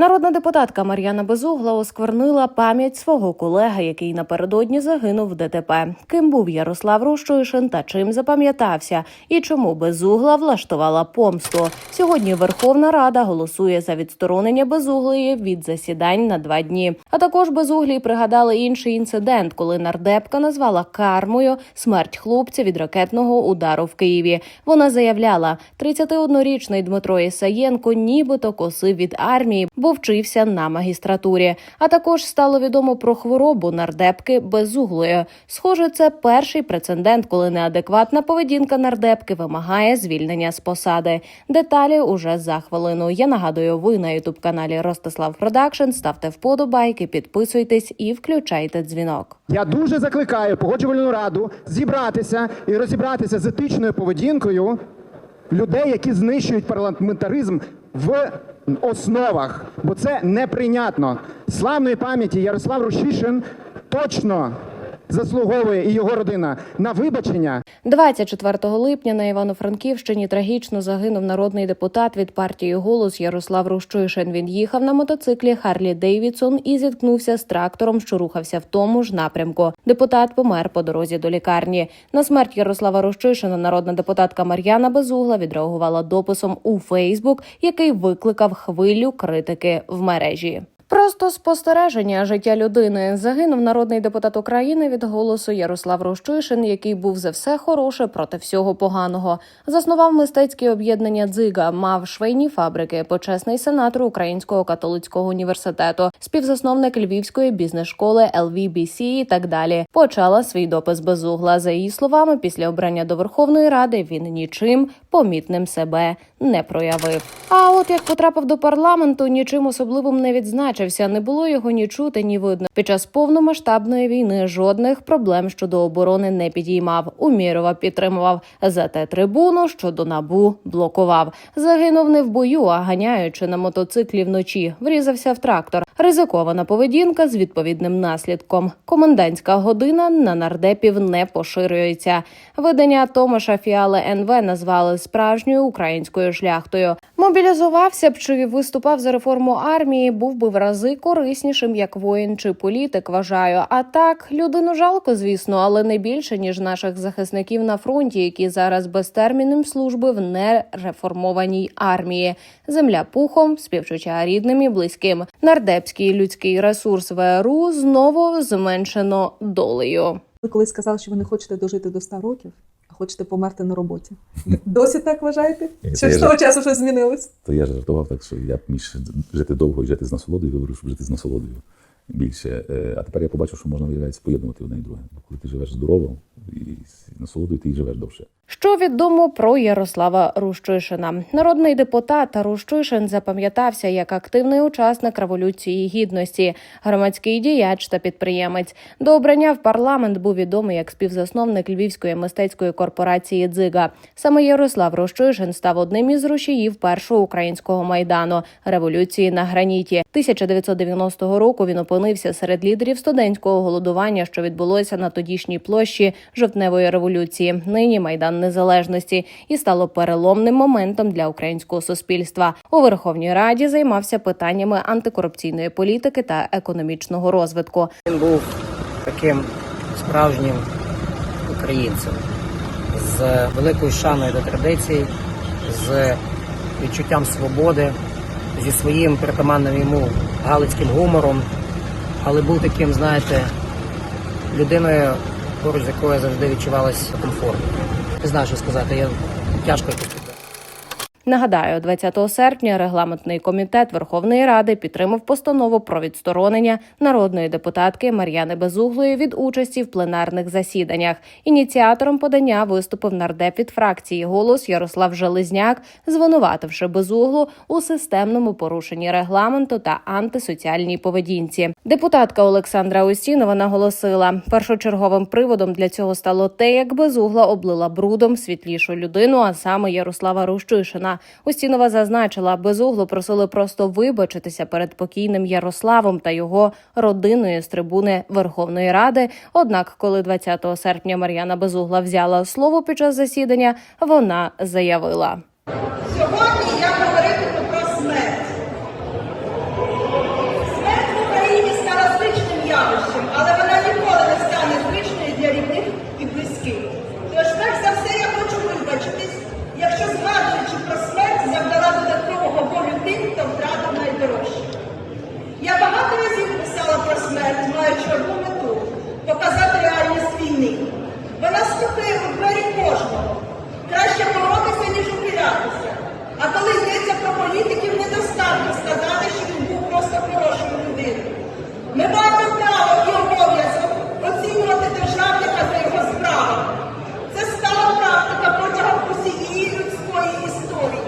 Народна депутатка Мар'яна Безугла осквернила пам'ять свого колеги, який напередодні загинув в ДТП. Ким був Ярослав Рущишин та чим запам'ятався, і чому Безугла влаштувала помсту. Сьогодні Верховна Рада голосує за відсторонення Безуглої від засідань на два дні. А також Безуглій пригадали інший інцидент, коли нардепка назвала кармою смерть хлопця від ракетного удару в Києві. Вона заявляла, 31-річний Дмитро Ісаєнко нібито косив від армії, бо вчився на магістратурі. А також стало відомо про хворобу нардепки безуглої. Схоже, це перший прецедент, коли неадекватна поведінка нардепки вимагає звільнення з посади. Деталі уже за хвилину. Я нагадую, ви на ютуб каналі Ростислав Продакшн. Ставте вподобайки, підписуйтесь і включайте дзвінок. Я дуже закликаю погоджувальну раду зібратися і розібратися з етичною поведінкою людей, які знищують парламентаризм в основах, бо це неприйнятно. Славної пам'яті Ярослав Рущишин точно заслуговує і його родина на вибачення 24 липня на Івано-Франківщині трагічно загинув народний депутат від партії Голос Ярослав Рущишин. Він їхав на мотоциклі Харлі Дейвідсон і зіткнувся з трактором, що рухався в тому ж напрямку. Депутат помер по дорозі до лікарні. На смерть Ярослава Рущишина народна депутатка Мар'яна Безугла відреагувала дописом у Фейсбук, який викликав хвилю критики в мережі. Просто спостереження життя людини загинув народний депутат України від голосу Ярослав Рощишин, який був за все хороше проти всього поганого. Заснував мистецьке об'єднання Дзига, мав швейні фабрики, почесний сенатор Українського католицького університету, співзасновник Львівської бізнес-школи LVBC і так далі. Почала свій допис безугла. За її словами, після обрання до Верховної Ради він нічим помітним себе не проявив. А от як потрапив до парламенту, нічим особливим не відзначився. Не було його ні чути, ні видно. Під час повномасштабної війни жодних проблем щодо оборони не підіймав. Умірова підтримував. Зате трибуну щодо набу блокував. Загинув не в бою, а ганяючи на мотоциклі вночі. Врізався в трактор. Ризикована поведінка з відповідним наслідком. Комендантська година на нардепів не поширюється. Видання Томаша Фіали НВ назвали справжньою українською шляхтою. Мобілізувався б чи виступав за реформу армії, був би в рази кориснішим як воїн чи політик. Вважаю. А так людину жалко, звісно, але не більше ніж наших захисників на фронті, які зараз безтермінним служби в нереформованій армії. Земля пухом, співчуття рідним і близьким. Нардепський людський ресурс ВРУ знову зменшено долею. Ви колись сказали, що ви не хочете дожити до 100 років, а хочете померти на роботі. Досі так вважаєте? Чи з того часу щось змінилось? То я жартував так, що я б міг жити довго і жити з насолодою, виберу, щоб жити з насолодою більше. Е, А тепер я побачив, що можна виявляється поєднувати одне і друге. Коли ти живеш здорово і насолодою, ти і живеш довше. Що відомо про Ярослава Рущишина? Народний депутат Рущишин запам'ятався як активний учасник революції гідності, громадський діяч та підприємець. До обрання в парламент був відомий як співзасновник львівської мистецької корпорації Дзига. Саме Ярослав Рущишин став одним із рушіїв першого українського майдану революції на граніті. 1990 року він опинився серед лідерів студентського голодування, що відбулося на тодішній площі жовтневої революції. Нині майдан незалежності і стало переломним моментом для українського суспільства. У Верховній Раді займався питаннями антикорупційної політики та економічного розвитку. Він був таким справжнім українцем з великою шаною до традицій, з відчуттям свободи, зі своїм притаманним йому галицьким гумором, але був таким, знаєте, людиною, поруч з якою завжди відчувалася комфортно. Не знаю, що сказати, я тяжко. Нагадаю, 20 серпня регламентний комітет Верховної Ради підтримав постанову про відсторонення народної депутатки Мар'яни Безуглої від участі в пленарних засіданнях. Ініціатором подання виступив нардеп від фракції голос Ярослав Железняк, звинувативши Безуглу у системному порушенні регламенту та антисоціальній поведінці. Депутатка Олександра Устінова наголосила, першочерговим приводом для цього стало те, як Безугла облила брудом світлішу людину, а саме Ярослава Рущишина. Устінова зазначила, безугло просили просто вибачитися перед покійним Ярославом та його родиною з трибуни Верховної Ради. Однак, коли 20 серпня Мар'яна Безугла взяла слово під час засідання, вона заявила. Сьогодні я говоритиму про смерть. постукає у двері кожного. Краще боротися, ніж ухилятися. А коли йдеться про політиків, недостатньо сказати, що він був просто хорошою людиною. Ми маємо право і обов'язок оцінювати державника за його справами. Це стала практика протягом усієї людської історії.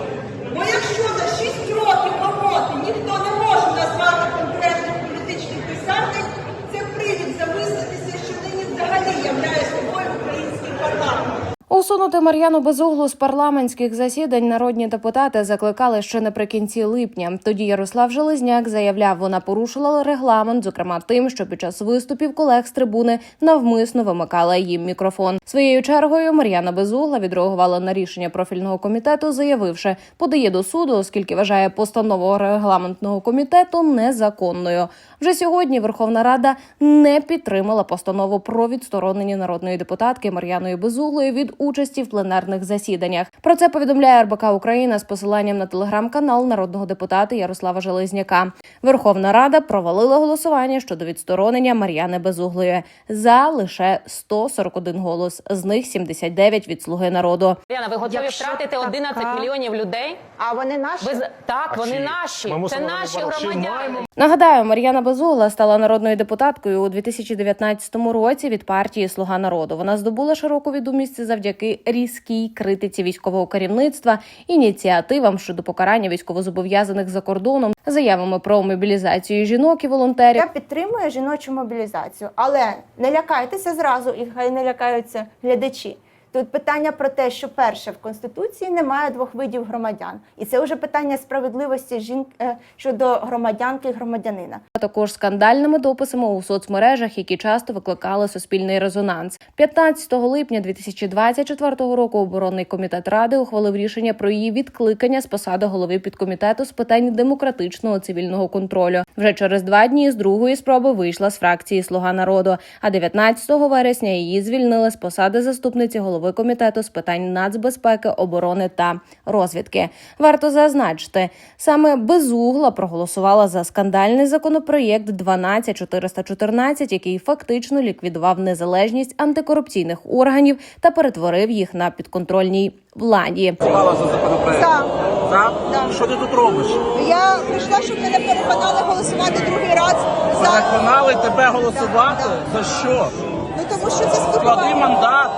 Бо якщо за 6 років роботи ніхто не може назвати конкретних політичних досягнень, це привід замислитися, що нині взагалі являє собою український парламент. Усунути Мар'яну Безуглу з парламентських засідань народні депутати закликали ще наприкінці липня. Тоді Ярослав Железняк заявляв, вона порушила регламент, зокрема тим, що під час виступів колег з трибуни навмисно вимикала їм мікрофон. Своєю чергою Мар'яна Безугла відреагувала на рішення профільного комітету, заявивши, подає до суду, оскільки вважає постанову регламентного комітету незаконною. Вже сьогодні Верховна Рада не підтримала постанову про відсторонення народної депутатки Мар'яної Безуглої від участі в пленарних засіданнях. Про це повідомляє РБК Україна з посиланням на телеграм-канал народного депутата Ярослава Железняка. Верховна Рада провалила голосування щодо відсторонення Мар'яни Безуглої за лише 141 голос, з них 79 від слуги народу. Яна, ви готові Якщо втратити 11 така- мільйонів людей? А вони наші? Ви так, вони чиї? наші. Ми Це наші громадяни. Нагадаю, Мар'яна Безугла стала народною депутаткою у 2019 році від партії Слуга народу. Вона здобула широку відомість завдяки різкій критиці військового керівництва, ініціативам щодо покарання військовозобов'язаних за кордоном, заявами про мобілізацію жінок і волонтерів. Я підтримую жіночу мобілізацію, але не лякайтеся зразу, і хай не лякаються глядачі. Тут питання про те, що перше в конституції немає двох видів громадян, і це вже питання справедливості жінки щодо громадянки і громадянина. також скандальними дописами у соцмережах, які часто викликали суспільний резонанс. 15 липня 2024 року оборонний комітет ради ухвалив рішення про її відкликання з посади голови підкомітету з питань демократичного цивільного контролю. Вже через два дні з другої спроби вийшла з фракції Слуга народу. А 19 вересня її звільнили з посади заступниці голови комітету з питань нацбезпеки, оборони та розвідки. Варто зазначити, саме безугла проголосувала за скандальний законопроєкт 12414, який фактично ліквідував незалежність антикорупційних органів та перетворив їх на підконтрольній владі. Так. Так? Да. Що ти тут робиш? Я прийшла, щоб мене переконали голосувати другий раз за Переконали тебе голосувати? За що? ну тому що це Склади спілкування. мандат.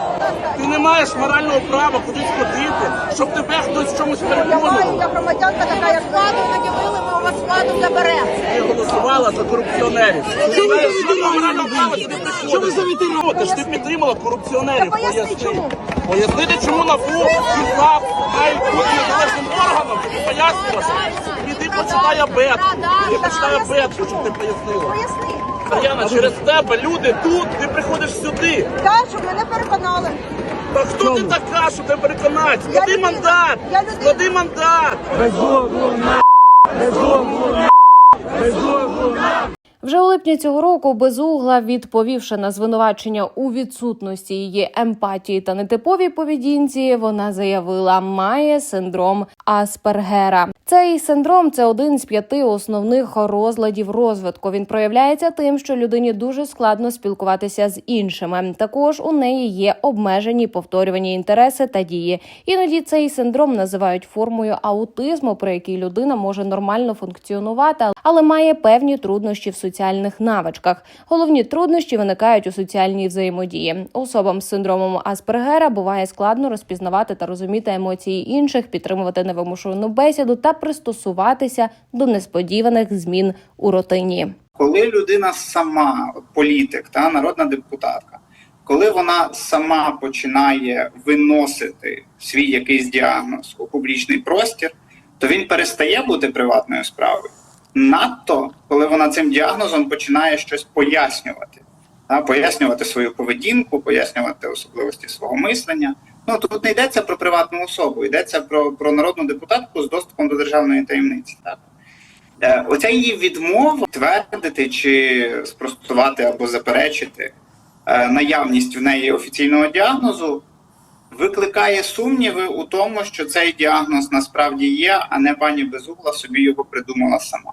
Ти не маєш морального права кудись ходити, щоб тебе хтось в чомусь маю, я громадянка така, як владу наділили, ми у вас владу заберемо. Ти голосувала за корупціонерів. Ти не жодного морального права сюди приходити. Ти ж ти підтримала корупціонерів. Поясни. Пояснити, чому НАБУ і САП мають бути незалежним органом, щоб ти пояснювала. Іди почитай абет. Іди почитай абет, щоб ти пояснила. Поясни. Мар'яна, через тебе люди тут, ти приходиш сюди. Так, щоб мене переконали. Та хто ти така, що тебе переконати? Склади людина. мандат! Я людина. Склади мандат! Вже у липні цього року безугла, відповівши на звинувачення у відсутності її емпатії та нетиповій поведінці, вона заявила, має синдром Аспергера. Цей синдром це один з п'яти основних розладів розвитку. Він проявляється тим, що людині дуже складно спілкуватися з іншими. Також у неї є обмежені повторювані інтереси та дії. Іноді цей синдром називають формою аутизму, при якій людина може нормально функціонувати, але має певні труднощі в соціальних навичках. Головні труднощі виникають у соціальній взаємодії. Особам з синдромом Аспергера буває складно розпізнавати та розуміти емоції інших, підтримувати невимушену бесіду та пристосуватися до несподіваних змін у рутині. коли людина сама, політик, та народна депутатка, коли вона сама починає виносити свій якийсь діагноз у публічний простір, то він перестає бути приватною справою. Надто коли вона цим діагнозом починає щось пояснювати, та, пояснювати свою поведінку, пояснювати особливості свого мислення. Ну тут не йдеться про приватну особу, йдеться про, про народну депутатку з доступом до державної таємниці. Так? Е, Оця її відмова твердити чи спростувати або заперечити е, наявність в неї офіційного діагнозу викликає сумніви у тому, що цей діагноз насправді є, а не пані Безугла собі його придумала сама.